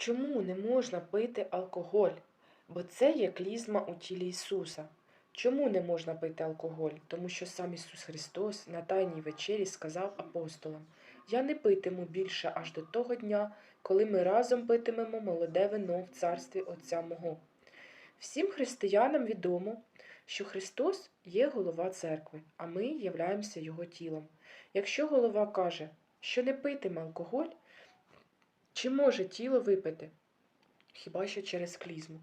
Чому не можна пити алкоголь? Бо це є клізма у тілі Ісуса. Чому не можна пити алкоголь? Тому що сам Ісус Христос на Тайній вечері сказав апостолам: Я не питиму більше аж до того дня, коли ми разом питимемо молоде вино в царстві Отця мого. Всім християнам відомо, що Христос є голова церкви, а ми являємося Його тілом. Якщо голова каже, що не питиме алкоголь, чи може тіло випити? Хіба що через клізму.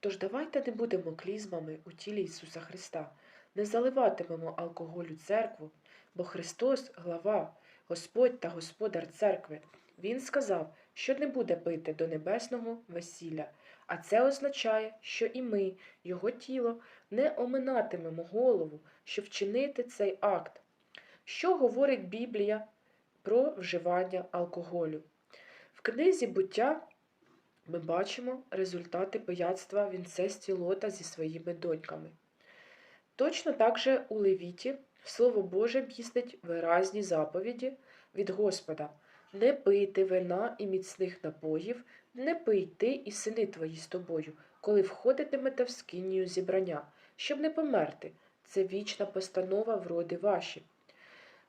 Тож давайте не будемо клізмами у тілі Ісуса Христа, не заливатимемо алкоголю церкву, бо Христос глава, Господь та Господар церкви. Він сказав, що не буде пити до небесного весілля, а це означає, що і ми, Його тіло, не оминатимемо голову, щоб вчинити цей акт. Що говорить Біблія про вживання алкоголю? В книзі буття ми бачимо результати пияцтва в інцесті Лота зі своїми доньками. Точно так же у Левіті Слово Боже містить виразні заповіді від Господа не пийте вина і міцних напоїв, не пий ти і сини твої з тобою, коли входитимете в скинію зібрання, щоб не померти. Це вічна постанова в роди ваші.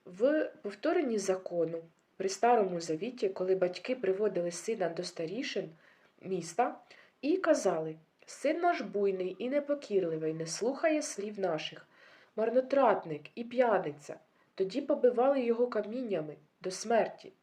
В повторенні закону при старому завіті, коли батьки приводили сина до старішин міста і казали: Син наш буйний і непокірливий, не слухає слів наших, марнотратник і п'яниця. Тоді побивали його каміннями до смерті.